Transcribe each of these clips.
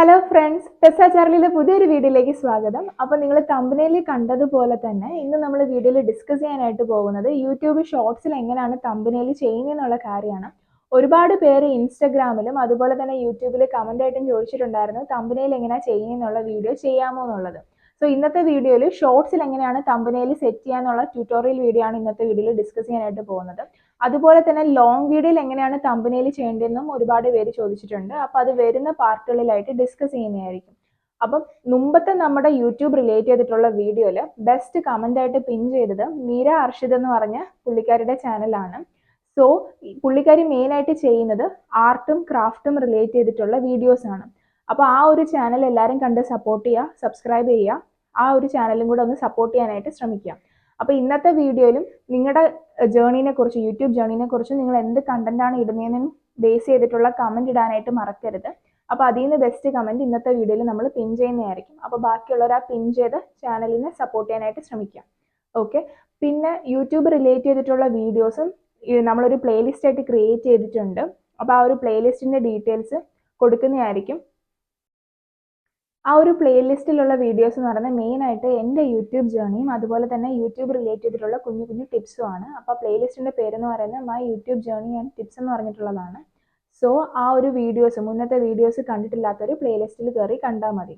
Hello friends പെസ ചാർലിയുടെ പുതിയൊരു വീഡിയോയിലേക്ക് സ്വാഗതം. അപ്പോൾ നിങ്ങൾ തമ്പനയിൽ കണ്ടതുപോലെ തന്നെ ഇന്ന് നമ്മൾ വീഡിയോയിൽ ഡിസ്കസ് ചെയ്യാനായിട്ട് പോകുന്നത് യൂട്യൂബ് ഷോർട്സിൽ എങ്ങനെയാണ് തമ്പനയിൽ ചെയ്യുന്നതെന്നുള്ള കാര്യമാണ്. ഒരുപാട് പേര് ഇൻസ്റ്റഗ്രാമിലും അതുപോലെ തന്നെ യൂട്യൂബിൽ കമന്റ് ആയിട്ടും ചോദിച്ചിട്ടുണ്ടായിരുന്നു തമ്പനയിൽ എങ്ങനെയാണ് ചെയ്യുന്നതെന്നുള്ള വീഡിയോ ചെയ്യാമോ എന്നുള്ളത്. സോ ഇന്നത്തെ വീഡിയോയിൽ ഷോർട്സിൽ എങ്ങനെയാണ് തമ്പനയിൽ സെറ്റ് ചെയ്യാനുള്ള ട്യൂട്ടോറിയൽ വീഡിയോ ആണ് ഇന്നത്തെ വീഡിയോയിൽ ഡിസ്കസ് ചെയ്യാനായിട്ട് പോകുന്നത്. അതുപോലെ തന്നെ ലോങ് വീഡിയോയിൽ എങ്ങനെയാണ് തമ്പനയിൽ ചെയ്യേണ്ടതെന്നും ഒരുപാട് പേര് ചോദിച്ചിട്ടുണ്ട്. അപ്പോൾ അത് വരുന്ന പാർട്ടുകളിലായിട്ട് ഡിസ്കസ് ചെയ്യുന്നതായിരിക്കും. അപ്പം മുമ്പത്തെ നമ്മുടെ യൂട്യൂബ് റിലേറ്റ് ചെയ്തിട്ടുള്ള വീഡിയോയിൽ ബെസ്റ്റ് കമന്റ് ആയിട്ട് പിൻ ചെയ്തത് മീര അർഷിദ് എന്ന് പറഞ്ഞ പുള്ളിക്കാരുടെ ചാനലാണ് സോ പുള്ളിക്കാരി മെയിനായിട്ട് ചെയ്യുന്നത് ആർട്ടും ക്രാഫ്റ്റും റിലേറ്റ് ചെയ്തിട്ടുള്ള വീഡിയോസ് ആണ്. അപ്പോൾ ആ ഒരു ചാനൽ എല്ലാവരും കണ്ട് സപ്പോർട്ട് ചെയ്യുക സബ്സ്ക്രൈബ് ചെയ്യുക ആ ഒരു ചാനലും കൂടെ ഒന്ന് സപ്പോർട്ട് ചെയ്യാനായിട്ട് ശ്രമിക്കുക അപ്പോൾ ഇന്നത്തെ വീഡിയോയിലും നിങ്ങളുടെ ജേർണീനെ കുറിച്ച് യൂട്യൂബ് ജേർണീനെ കുറിച്ച് നിങ്ങൾ എന്ത് കണ്ടന്റാണ് ഇടുന്നതെന്നും ബേസ് ചെയ്തിട്ടുള്ള കമന്റ് ഇടാനായിട്ട് മറക്കരുത്. അപ്പോൾ അതിൽ നിന്ന് ബെസ്റ്റ് കമന്റ് ഇന്നത്തെ വീഡിയോയിൽ നമ്മൾ പിൻ ചെയ്യുന്നതായിരിക്കും. അപ്പോൾ ബാക്കിയുള്ളവർ ആ പിൻ ചെയ്ത് ചാനലിനെ സപ്പോർട്ട് ചെയ്യാനായിട്ട് ശ്രമിക്കാം. ഓക്കെ പിന്നെ യൂട്യൂബ് റിലേറ്റ് ചെയ്തിട്ടുള്ള വീഡിയോസും നമ്മളൊരു പ്ലേലിസ്റ്റ് ആയിട്ട് ക്രിയേറ്റ് ചെയ്തിട്ടുണ്ട്. അപ്പോൾ ആ ഒരു പ്ലേലിസ്റ്റിന്റെ ഡീറ്റെയിൽസ് കൊടുക്കുന്നതായിരിക്കും. ആ ഒരു പ്ലേലിസ്റ്റിലുള്ള വീഡിയോസ് എന്ന് പറയുന്നത് മെയിനായിട്ട് എന്റെ യൂട്യൂബ് ജേർണിയും അതുപോലെ തന്നെ യൂട്യൂബ് റിലേറ്റ് ചെയ്തിട്ടുള്ള കുഞ്ഞു കുഞ്ഞു ടിപ്സും ആണ്. അപ്പോൾ പ്ലേലിസ്റ്റിന്റെ പേരെന്ന് പറയുന്നത് my YouTube journey and tips എന്ന് പറഞ്ഞിട്ടുള്ളതാണ്. സോ ആ ഒരു വീഡിയോസ് മുന്നത്തെ വീഡിയോസ് കണ്ടിട്ടില്ലാത്തൊരു പ്ലേലിസ്റ്റിൽ കയറി കണ്ടാൽ മതി.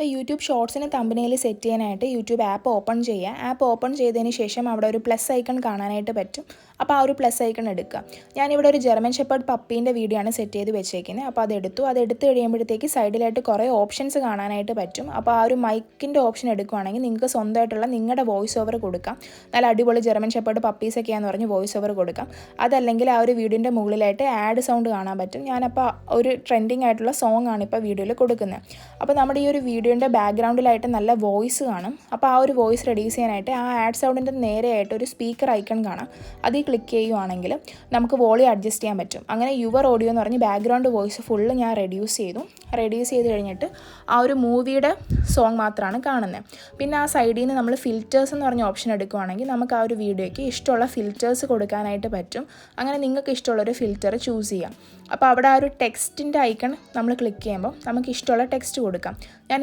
ഇപ്പോൾ യൂട്യൂബ് ഷോർട്സിന് തമ്പനയിൽ സെറ്റ് ചെയ്യാനായിട്ട് യൂട്യൂബ് ആപ്പ് ഓപ്പൺ ചെയ്യുക ആപ്പ് ഓപ്പൺ ചെയ്തതിന് ശേഷം അവിടെ ഒരു പ്ലസ് ഐക്കൺ കാണാനായിട്ട് പറ്റും. അപ്പോൾ ആ ഒരു പ്ലസ് ഐക്കൺ എടുക്കുക. ഞാനിവിടെ ഒരു ജർമ്മൻ ഷെപ്പേർഡ് പപ്പീന്റെ വീഡിയോ ആണ് സെറ്റ് ചെയ്ത് വെച്ചേക്കുന്നത് അപ്പോൾ അത് എടുത്തു. കഴിയുമ്പോഴത്തേക്ക് സൈഡിലായിട്ട് കുറേ ഓപ്ഷൻസ് കാണാനായിട്ട് പറ്റും. അപ്പോൾ ആ ഒരു മൈക്കിന്റെ ഓപ്ഷൻ എടുക്കുകയാണെങ്കിൽ നിങ്ങൾക്ക് സ്വന്തമായിട്ടുള്ള നിങ്ങളുടെ വോയിസ് ഓവർ കൊടുക്കാം. നല്ല അടിപൊളി ജർമ്മൻ ഷെപ്പേർഡ് പപ്പീസൊക്കെയാന്ന് പറഞ്ഞ് വോയിസ് ഓവർ കൊടുക്കാം. അതല്ലെങ്കിൽ ആ ഒരു വീഡിയോന്റെ മുകളിലായിട്ട് ആഡ് സൗണ്ട് കാണാൻ പറ്റും. ഞാനപ്പോൾ ഒരു ട്രെൻഡിങ് ആയിട്ടുള്ള സോങ് ആണ് ഇപ്പോൾ വീഡിയോയിൽ കൊടുക്കുന്നത് അപ്പോൾ നമ്മുടെ ഈ ഒരു വീഡിയോന്റെ ബാക്ക്ഗ്രൗണ്ടിലായിട്ട് നല്ല വോയിസ് കാണും. അപ്പോൾ ആ ഒരു വോയിസ് റെഡ്യൂസ് ചെയ്യാനായിട്ട് ആ ആഡ് സൗണ്ടിന്റെ നേരെയായിട്ട് ഒരു സ്പീക്കർ ഐക്കൺ കാണാം. അതിൽ ക്ലിക്ക് ചെയ്യുവാണെങ്കിൽ നമുക്ക് വോളി അഡ്ജസ്റ്റ് ചെയ്യാൻ പറ്റും. അങ്ങനെ യുവർ ഓഡിയോ എന്ന് പറഞ്ഞ് ബാക്ക്ഗ്രൗണ്ട് വോയിസ് ഫുള്ള് ഞാൻ റെഡ്യൂസ് ചെയ്തു. റെഡ്യൂസ് ചെയ്ത് കഴിഞ്ഞിട്ട് ആ ഒരു മൂവിയുടെ സോങ് മാത്രമാണ് കാണുന്നത്. പിന്നെ ആ സൈഡിൽ നിന്ന് നമ്മൾ ഫിൽറ്റേഴ്സ് എന്ന് പറഞ്ഞ ഓപ്ഷൻ എടുക്കുവാണെങ്കിൽ നമുക്ക് ആ ഒരു വീഡിയോയ്ക്ക് ഇഷ്ടമുള്ള ഫിൽറ്റേഴ്സ് കൊടുക്കാനായിട്ട് പറ്റും. അങ്ങനെ നിങ്ങൾക്ക് ഇഷ്ടമുള്ള ഒരു ഫിൽറ്റർ ചൂസ് ചെയ്യാം. അപ്പോൾ അവിടെ ആ ഒരു ടെക്സ്റ്റിന്റെ ഐക്കൺ നമ്മൾ ക്ലിക്ക് ചെയ്യുമ്പോൾ നമുക്ക് ഇഷ്ടമുള്ള ടെക്സ്റ്റ് കൊടുക്കാം.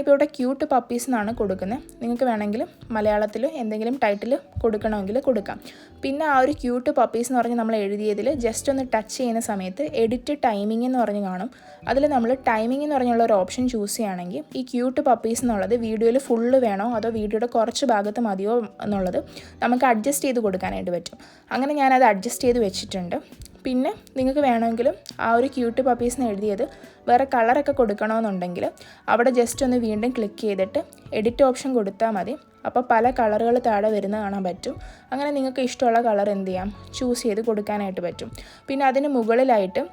ഞാനിപ്പോൾ ഇവിടെ ക്യൂട്ട് പപ്പീസ് എന്നാണ് കൊടുക്കുന്നത്. നിങ്ങൾക്ക് വേണമെങ്കിൽ മലയാളത്തിൽ എന്തെങ്കിലും ടൈറ്റിൽ കൊടുക്കണമെങ്കിൽ കൊടുക്കാം. പിന്നെ ആ ഒരു ക്യൂട്ട് പപ്പീസ് എന്ന് പറഞ്ഞ് നമ്മൾ എഴുതിയതിൽ ജസ്റ്റ് ഒന്ന് ടച്ച് ചെയ്യുന്ന സമയത്ത് എഡിറ്റ് ടൈമിംഗ് എന്ന് പറഞ്ഞ് കാണും. അതിൽ നമ്മൾ ടൈമിംഗ് എന്ന് പറഞ്ഞുള്ള ഒരു ഓപ്ഷൻ ചൂസ് ചെയ്യുകയാണെങ്കിൽ ഈ ക്യൂട്ട് പപ്പീസ് എന്നുള്ളത് വീഡിയോയിൽ ഫുള്ള് വേണോ അതോ വീഡിയോയുടെ കുറച്ച് ഭാഗത്ത് മതിയോ എന്നുള്ളത് നമുക്ക് അഡ്ജസ്റ്റ് ചെയ്ത് കൊടുക്കാനായിട്ട് പറ്റും. അങ്ങനെ ഞാനത് അഡ്ജസ്റ്റ് ചെയ്ത് വെച്ചിട്ടുണ്ട്. പിന്നെ നിങ്ങൾക്ക് വേണമെങ്കിലും ആ ഒരു ക്യൂട്ട് പപ്പീസിന് എഴുതിയത് വേറെ കളറൊക്കെ കൊടുക്കണമെന്നുണ്ടെങ്കിൽ അവിടെ ജസ്റ്റ് ഒന്ന് വീണ്ടും ക്ലിക്ക് ചെയ്തിട്ട് എഡിറ്റ് ഓപ്ഷൻ കൊടുത്താൽ മതി. അപ്പോൾ പല കളറുകൾ താഴെ വരുന്ന കാണാൻ പറ്റും. അങ്ങനെ നിങ്ങൾക്ക് ഇഷ്ടമുള്ള കളർ എന്ത് ചെയ്യാം? ചൂസ് ചെയ്ത് കൊടുക്കാനായിട്ട് പറ്റും. പിന്നെ അതിന് മുകളിലായിട്ട്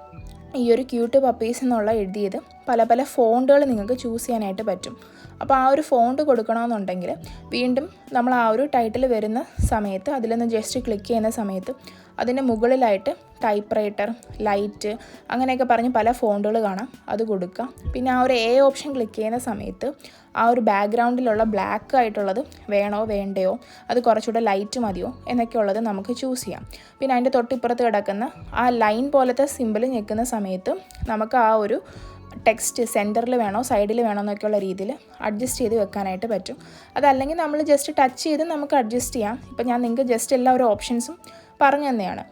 ഈ ഒരു ക്യൂട്ട് പപ്പീസ് എന്നുള്ള എഴുതിയത് പല പല ഫോണ്ടുകൾ നിങ്ങൾക്ക് ചൂസ് ചെയ്യാനായിട്ട് പറ്റും. അപ്പോൾ ആ ഒരു ഫോണ്ട് കൊടുക്കണമെന്നുണ്ടെങ്കിൽ വീണ്ടും നമ്മൾ ആ ഒരു ടൈറ്റിൽ വരുന്ന സമയത്ത് അതിലൊന്ന് ജസ്റ്റ് ക്ലിക്ക് ചെയ്യുന്ന സമയത്ത് അതിന്റെ മുകളിലായിട്ട് ടൈപ്പ് റൈറ്റർ ലൈറ്റ് അങ്ങനെയൊക്കെ പറഞ്ഞ് പല ഫോണ്ടുകൾ കാണാം. അത് കൊടുക്കുക. പിന്നെ ആ ഒരു എ ഓപ്ഷൻ ക്ലിക്ക് ചെയ്യുന്ന സമയത്ത് ആ ഒരു ബാക്ക്ഗ്രൗണ്ടിലുള്ള ബ്ലാക്ക് ആയിട്ടുള്ളത് വേണോ വേണ്ടയോ അത് കുറച്ചുകൂടെ ലൈറ്റ് മതിയോ എന്നൊക്കെ ഉള്ളത് നമുക്ക് ചൂസ് ചെയ്യാം. പിന്നെ അതിന്റെ തൊട്ടിപ്പുറത്ത് കിടക്കുന്ന ആ ലൈൻ പോലത്തെ സിമ്പിൾ ഞെക്കുന്ന സമയത്ത് നമുക്ക് ആ ഒരു ടെക്സ്റ്റ് സെന്ററിൽ വേണോ സൈഡിൽ വേണോ എന്നൊക്കെയുള്ള രീതിയിൽ അഡ്ജസ്റ്റ് ചെയ്ത് വെക്കാനായിട്ട് പറ്റും. അതല്ലെങ്കിൽ നമ്മൾ ജസ്റ്റ് ടച്ച് ചെയ്ത് നമുക്ക് അഡ്ജസ്റ്റ് ചെയ്യാം. ഇപ്പം ഞാൻ നിങ്ങൾക്ക് ജസ്റ്റ് എല്ലാ ഒരു ഓപ്ഷൻസും പറഞ്ഞു തന്നെയാണ്.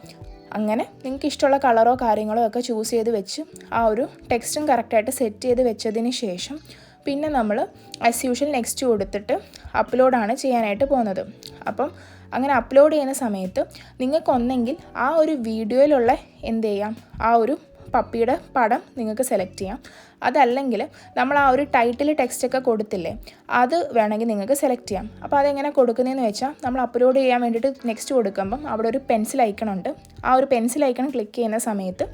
അങ്ങനെ നിങ്ങൾക്ക് ഇഷ്ടമുള്ള കളറോ കാര്യങ്ങളോ ഒക്കെ ചൂസ് ചെയ്ത് വെച്ച് ആ ഒരു ടെക്സ്റ്റും കറക്റ്റായിട്ട് സെറ്റ് ചെയ്ത് വെച്ചതിന് ശേഷം പിന്നെ നമ്മൾ ആസ് യൂഷ്വൽ നെക്സ്റ്റ് കൊടുത്തിട്ട് അപ്ലോഡാണ് ചെയ്യാനായിട്ട് പോകുന്നത്. അപ്പം അങ്ങനെ അപ്ലോഡ് ചെയ്യുന്ന സമയത്ത് നിങ്ങൾക്കൊന്നെങ്കിൽ ആ ഒരു വീഡിയോയിലുള്ള എന്ത് ചെയ്യാം? ആ ഒരു പപ്പിയുടെ പടം നിങ്ങൾക്ക് സെലക്ട് ചെയ്യാം. അതല്ലെങ്കിൽ നമ്മൾ ആ ഒരു ടൈറ്റിൽ ടെക്സ്റ്റൊക്കെ കൊടുത്തില്ലേ അത് വേണമെങ്കിൽ നിങ്ങൾക്ക് സെലക്ട് ചെയ്യാം. അപ്പോൾ അതെങ്ങനെ കൊടുക്കുന്നതെന്ന് വെച്ചാൽ നമ്മൾ അപ്ലോഡ് ചെയ്യാൻ വേണ്ടിയിട്ട് നെക്സ്റ്റ് കൊടുക്കുമ്പം അവിടെ ഒരു പെൻസിൽ ഐക്കൺ ഉണ്ട്. ആ ഒരു പെൻസിൽ ഐക്കൺ ക്ലിക്ക് ചെയ്യുന്ന സമയത്ത്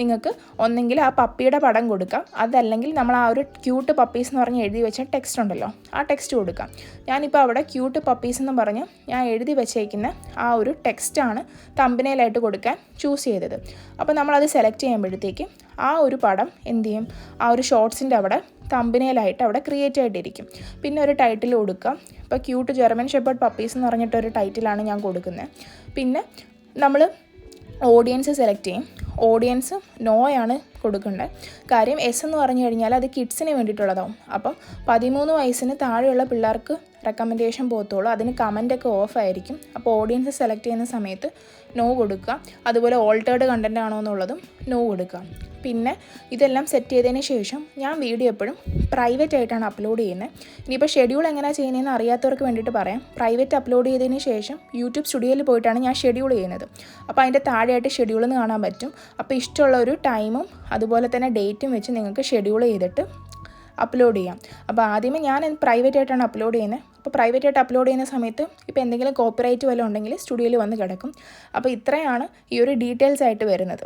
നിങ്ങൾക്ക് ഒന്നെങ്കിൽ ആ പപ്പിയുടെ പടം കൊടുക്കാം. അതല്ലെങ്കിൽ നമ്മൾ ആ ഒരു ക്യൂട്ട് പപ്പീസ് എന്ന് പറഞ്ഞ് എഴുതി വെച്ച ടെക്സ്റ്റ് ഉണ്ടല്ലോ ആ ടെക്സ്റ്റ് കൊടുക്കാം. ഞാനിപ്പോൾ അവിടെ ക്യൂട്ട് പപ്പീസ് എന്ന് പറഞ്ഞ് ഞാൻ എഴുതി വെച്ചേക്കുന്ന ആ ഒരു ടെക്സ്റ്റാണ് തമ്പനയിലായിട്ട് കൊടുക്കാൻ ചൂസ് ചെയ്തത്. അപ്പോൾ നമ്മളത് സെലക്ട് ചെയ്യുമ്പോഴത്തേക്ക് ആ ഒരു പടം എന്ത് ചെയ്യും? ആ ഒരു ഷോർട്സിന്റെ അവിടെ തമ്പിനേലായിട്ട് അവിടെ ക്രിയേറ്റ് ആയിട്ടിരിക്കും. പിന്നെ ഒരു ടൈറ്റിൽ കൊടുക്കാം. ഇപ്പോൾ ക്യൂട്ട് ജർമ്മൻ ഷെപ്പേർഡ് പപ്പീസ് എന്ന് പറഞ്ഞിട്ടൊരു ടൈറ്റിലാണ് ഞാൻ കൊടുക്കുന്നത് പിന്നെ നമ്മൾ ഓഡിയൻസ് സെലക്ട് ചെയ്യും. ഓഡിയൻസ് നോയാണ് കൊടുക്കേണ്ടത് കാര്യം എസ് എന്ന് പറഞ്ഞു കഴിഞ്ഞാൽ അത് കിഡ്സിന് വേണ്ടിയിട്ടുള്ളതാവും. അപ്പം പതിമൂന്ന് വയസ്സിന് താഴെയുള്ള പിള്ളേർക്ക് റെക്കമെൻഡേഷൻ പോകത്തുള്ളൂ. അതിന് കമന്റൊക്കെ ഓഫ് ആയിരിക്കും. അപ്പോൾ ഓഡിയൻസ് സെലക്ട് ചെയ്യുന്ന സമയത്ത് നോ കൊടുക്കുക. അതുപോലെ ഓൾട്ടേർഡ് കണ്ടന്റ് ആണോ എന്നുള്ളതും നോ കൊടുക്കുക. പിന്നെ ഇതെല്ലാം സെറ്റ് ചെയ്തതിന് ശേഷം ഞാൻ വീഡിയോ എപ്പോഴും പ്രൈവറ്റ് ആയിട്ടാണ് അപ്ലോഡ് ചെയ്യുന്നത്. ഇനിയിപ്പോൾ ഷെഡ്യൂൾ എങ്ങനെയാണ് ചെയ്യുന്നതെന്ന് അറിയാത്തവർക്ക് വേണ്ടിയിട്ട് പറയാം. പ്രൈവറ്റ് അപ്ലോഡ് ചെയ്തതിന് ശേഷം യൂട്യൂബ് സ്റ്റുഡിയോയിൽ പോയിട്ടാണ് ഞാൻ ഷെഡ്യൂൾ ചെയ്യുന്നത്. അപ്പോൾ അതിന്റെ താഴെയായിട്ട് ഷെഡ്യൂൾ എന്ന് കാണാൻ പറ്റും. അപ്പോൾ ഇഷ്ടമുള്ള ഒരു ടൈമും അതുപോലെ തന്നെ ഡേറ്റും വെച്ച് നിങ്ങൾക്ക് ഷെഡ്യൂൾ ചെയ്തിട്ട് അപ്ലോഡ് ചെയ്യാം. അപ്പോൾ ആദ്യമേ ഞാൻ പ്രൈവറ്റ് ആയിട്ടാണ് അപ്ലോഡ് ചെയ്യുന്നത്. അപ്പോൾ പ്രൈവറ്റ് ആയിട്ട് അപ്ലോഡ് ചെയ്യുന്ന സമയത്ത് ഇപ്പോൾ എന്തെങ്കിലും കോപ്പിറൈറ്റ് വല്ലതും ഉണ്ടെങ്കിൽ സ്റ്റുഡിയോയിൽ വന്ന് കിടക്കും. അപ്പോൾ ഇത്രയാണ് ഈ ഒരു ഡീറ്റെയിൽസ് ആയിട്ട് വരുന്നത്.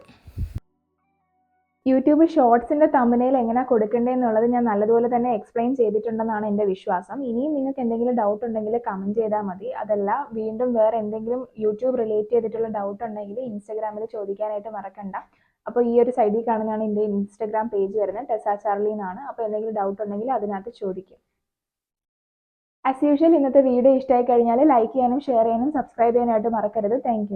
യൂട്യൂബ് ഷോർട്സിന്റെ തമ്മനയിൽ എങ്ങനെ കൊടുക്കേണ്ടതെന്നുള്ളത് ഞാൻ നല്ലതുപോലെ തന്നെ എക്സ്പ്ലെയിൻ ചെയ്തിട്ടുണ്ടെന്നാണ് എന്റെ വിശ്വാസം. ഇനിയും നിങ്ങൾക്ക് എന്തെങ്കിലും ഡൗട്ട് ഉണ്ടെങ്കിൽ കമന്റ് ചെയ്താൽ മതി. അതല്ല വീണ്ടും വേറെ എന്തെങ്കിലും യൂട്യൂബ് റിലേറ്റ് ചെയ്തിട്ടുള്ള ഡൗട്ട് ഉണ്ടെങ്കിൽ ഇൻസ്റ്റാഗ്രാമിൽ ചോദിക്കാനായിട്ട് മറക്കണ്ട. അപ്പോൾ ഈ ഒരു സൈഡിൽ കാണുന്നതാണ് എന്റെ ഇൻസ്റ്റാഗ്രാം പേജ് വരുന്നത്. ടെസാ ചാർലി എന്നാണ്. അപ്പോൾ എന്തെങ്കിലും ഡൗട്ട് ഉണ്ടെങ്കിൽ അതിനകത്ത് ചോദിക്കും. ആസ് യൂഷ്വൽ ഇന്നത്തെ വീഡിയോ ഇഷ്ടമായി കഴിഞ്ഞാൽ ലൈക്ക് ചെയ്യാനും ഷെയർ ചെയ്യാനും സബ്സ്ക്രൈബ് ചെയ്യാനായിട്ട് മറക്കരുത്. താങ്ക്